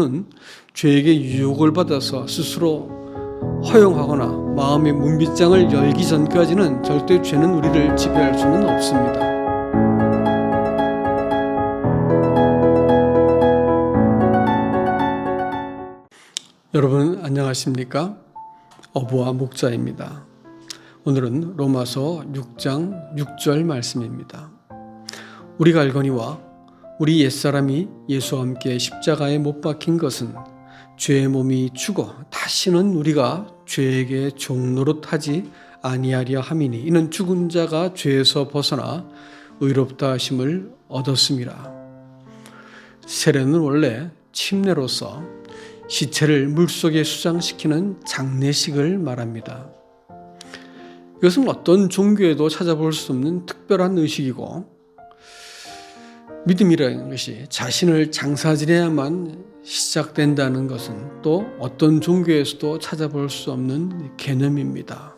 는 죄에게 유혹을 받아서 스스로 허용하거나 마음의 문빗장을 열기 전까지는 절대 죄는 우리를 지배할 수는 없습니다. 여러분 안녕하십니까? 어부와 목자입니다. 오늘은 로마서 6장 6절 말씀입니다. 우리가 알거니와 우리 옛사람이 예수와 함께 십자가에 못 박힌 것은 죄의 몸이 죽어 다시는 우리가 죄에게 종노릇하지 아니하려 함이니 이는 죽은 자가 죄에서 벗어나 의롭다 하심을 얻었음이라. 세례는 원래 침례로서 시체를 물속에 수장시키는 장례식을 말합니다. 이것은 어떤 종교에도 찾아볼 수 없는 특별한 의식이고 믿음이라는 것이 자신을 장사지내야만 시작된다는 것은 또 어떤 종교에서도 찾아볼 수 없는 개념입니다.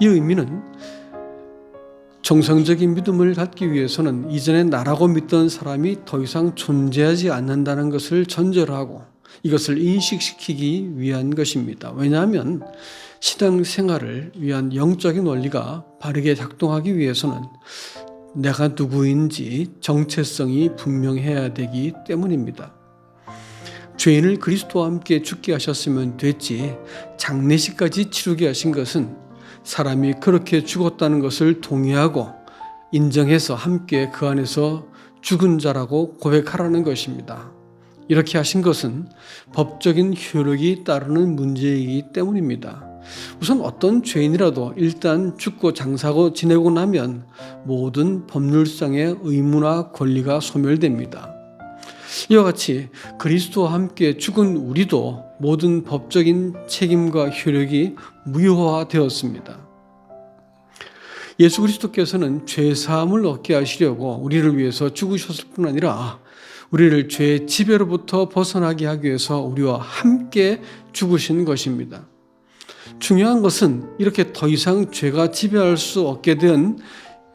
이 의미는 정상적인 믿음을 갖기 위해서는 이전에 나라고 믿던 사람이 더 이상 존재하지 않는다는 것을 전제로 이것을 인식시키기 위한 것입니다. 왜냐하면 신앙 생활을 위한 영적인 원리가 바르게 작동하기 위해서는 내가 누구인지 정체성이 분명해야 되기 때문입니다. 죄인을 그리스도와 함께 죽게 하셨으면 됐지 장례식까지 치르게 하신 것은 사람이 그렇게 죽었다는 것을 동의하고 인정해서 함께 그 안에서 죽은 자라고 고백하라는 것입니다. 이렇게 하신 것은 법적인 효력이 따르는 문제이기 때문입니다. 우선 어떤 죄인이라도 일단 죽고 장사고 지내고 나면 모든 법률상의 의무나 권리가 소멸됩니다. 이와 같이 그리스도와 함께 죽은 우리도 모든 법적인 책임과 효력이 무효화되었습니다. 예수 그리스도께서는 죄 사함을 얻게 하시려고 우리를 위해서 죽으셨을 뿐 아니라 우리를 죄의 지배로부터 벗어나게 하기 위해서 우리와 함께 죽으신 것입니다. 중요한 것은 이렇게 더 이상 죄가 지배할 수 없게 된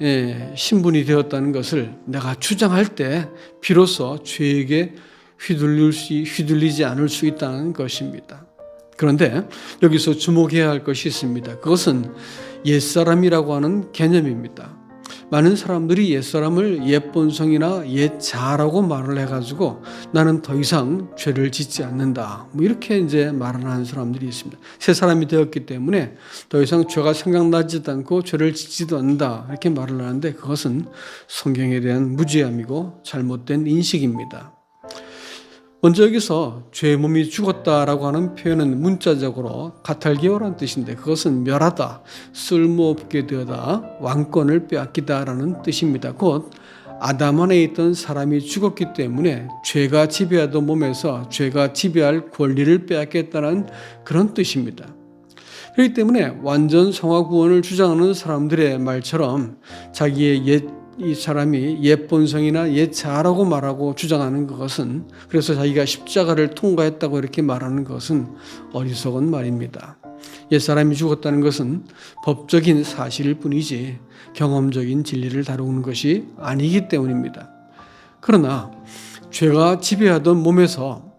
예, 신분이 되었다는 것을 내가 주장할 때 비로소 죄에게 휘둘릴 수, 휘둘리지 않을 수 있다는 것입니다. 그런데 여기서 주목해야 할 것이 있습니다. 그것은 옛사람이라고 하는 개념입니다. 많은 사람들이 옛사람을 옛본성이나 옛자라고 말을 해가지고 나는 더 이상 죄를 짓지 않는다. 뭐 이렇게 이제 말하는 사람들이 있습니다. 새 사람이 되었기 때문에 더 이상 죄가 생각나지도 않고 죄를 짓지도 않는다. 이렇게 말을 하는데 그것은 성경에 대한 무지함이고 잘못된 인식입니다. 먼저 여기서 죄의 몸이 죽었다라고 하는 표현은 문자적으로 가탈기어라는 뜻인데 그것은 멸하다, 쓸모없게 되다, 왕권을 빼앗기다라는 뜻입니다. 곧 아담 안에 있던 사람이 죽었기 때문에 죄가 지배하던 몸에서 죄가 지배할 권리를 빼앗겠다는 그런 뜻입니다. 그렇기 때문에 완전 성화 구원을 주장하는 사람들의 말처럼 자기의 옛 이 사람이 옛 본성이나 옛 자라고 말하고 주장하는 것은 그래서 자기가 십자가를 통과했다고 이렇게 말하는 것은 어리석은 말입니다. 옛 사람이 죽었다는 것은 법적인 사실일 뿐이지 경험적인 진리를 다루는 것이 아니기 때문입니다. 그러나 죄가 지배하던 몸에서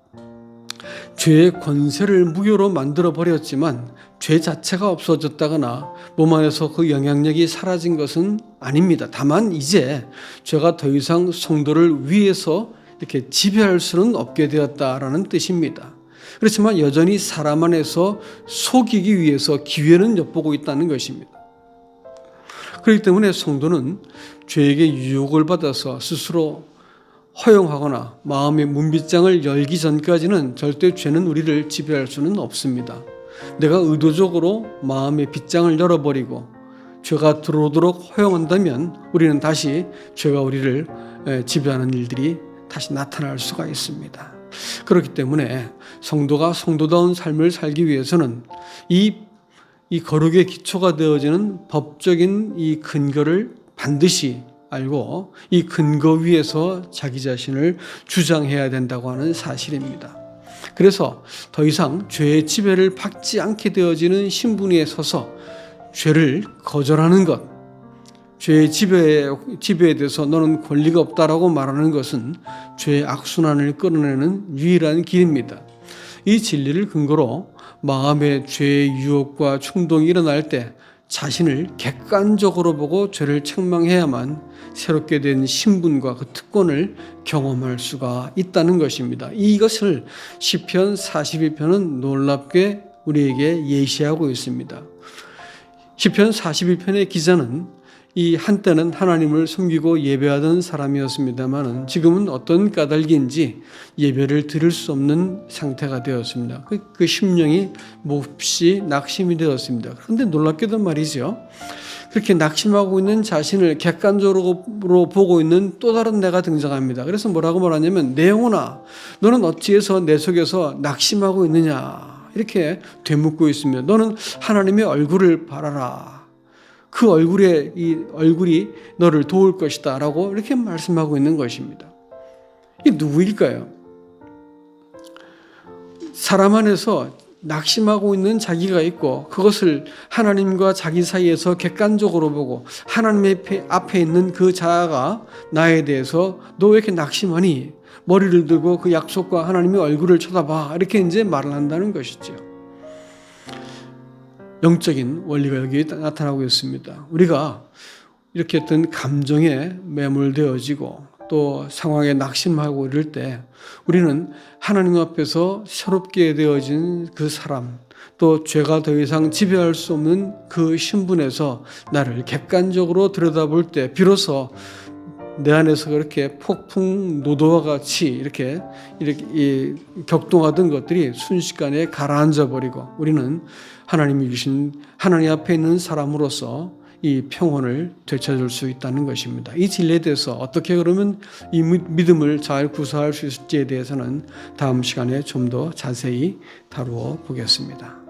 죄의 권세를 무효로 만들어 버렸지만 죄 자체가 없어졌다거나 몸 안에서 그 영향력이 사라진 것은 아닙니다. 다만 이제 죄가 더 이상 성도를 위해서 이렇게 지배할 수는 없게 되었다라는 뜻입니다. 그렇지만 여전히 사람 안에서 속이기 위해서 기회는 엿보고 있다는 것입니다. 그렇기 때문에 성도는 죄에게 유혹을 받아서 스스로 허용하거나 마음의 문빗장을 열기 전까지는 절대 죄는 우리를 지배할 수는 없습니다. 내가 의도적으로 마음의 빗장을 열어버리고 죄가 들어오도록 허용한다면 우리는 다시 죄가 우리를 지배하는 일들이 다시 나타날 수가 있습니다. 그렇기 때문에 성도가 성도다운 삶을 살기 위해서는 이, 이 거룩의 기초가 되어지는 법적인 이 근거를 반드시 알고 이 근거 위에서 자기 자신을 주장해야 된다고 하는 사실입니다. 그래서 더 이상 죄의 지배를 받지 않게 되어지는 신분에 서서 죄를 거절하는 것, 죄의 지배에, 지배에 대해서 너는 권리가 없다라고 말하는 것은 죄의 악순환을 끌어내는 유일한 길입니다. 이 진리를 근거로 마음의 죄의 유혹과 충동이 일어날 때 자신을 객관적으로 보고 죄를 책망해야만 새롭게 된 신분과 그 특권을 경험할 수가 있다는 것입니다. 이것을 시편 42편은 놀랍게 우리에게 예시하고 있습니다. 시편 42편의 기자는 이 한때는 하나님을 섬기고 예배하던 사람이었습니다만은 지금은 어떤 까닭인지 예배를 드릴 수 없는 상태가 되었습니다. 그, 그 심령이 몹시 낙심이 되었습니다. 그런데 놀랍게도 말이죠. 그렇게 낙심하고 있는 자신을 객관적으로 보고 있는 또 다른 내가 등장합니다. 그래서 뭐라고 말하냐면 내 영혼아 너는 어찌해서 내 속에서 낙심하고 있느냐 이렇게 되묻고 있습니다. 너는 하나님의 얼굴을 바라라. 그 얼굴에 이 얼굴이 너를 도울 것이다라고 이렇게 말씀하고 있는 것입니다. 이 누구일까요? 사람 안에서 낙심하고 있는 자기가 있고 그것을 하나님과 자기 사이에서 객관적으로 보고 하나님의 앞에 있는 그 자아가 나에 대해서 너 왜 이렇게 낙심하니? 머리를 들고 그 약속과 하나님의 얼굴을 쳐다봐. 이렇게 이제 말을 한다는 것이죠. 영적인 원리가 여기 나타나고 있습니다. 우리가 이렇게 어떤 감정에 매몰되어지고 또 상황에 낙심하고 이럴 때 우리는 하나님 앞에서 새롭게 되어진 그 사람 또 죄가 더 이상 지배할 수 없는 그 신분에서 나를 객관적으로 들여다볼 때 비로소 내 안에서 그렇게 폭풍 노도와 같이 이렇게 이렇게 이 격동하던 것들이 순식간에 가라앉아 버리고 우리는 하나님이 주신 하나님 앞에 있는 사람으로서 이 평온을 되찾을 수 있다는 것입니다. 이 진리에 대해서 어떻게 그러면 이 믿음을 잘 구사할 수 있을지에 대해서는 다음 시간에 좀 더 자세히 다루어 보겠습니다.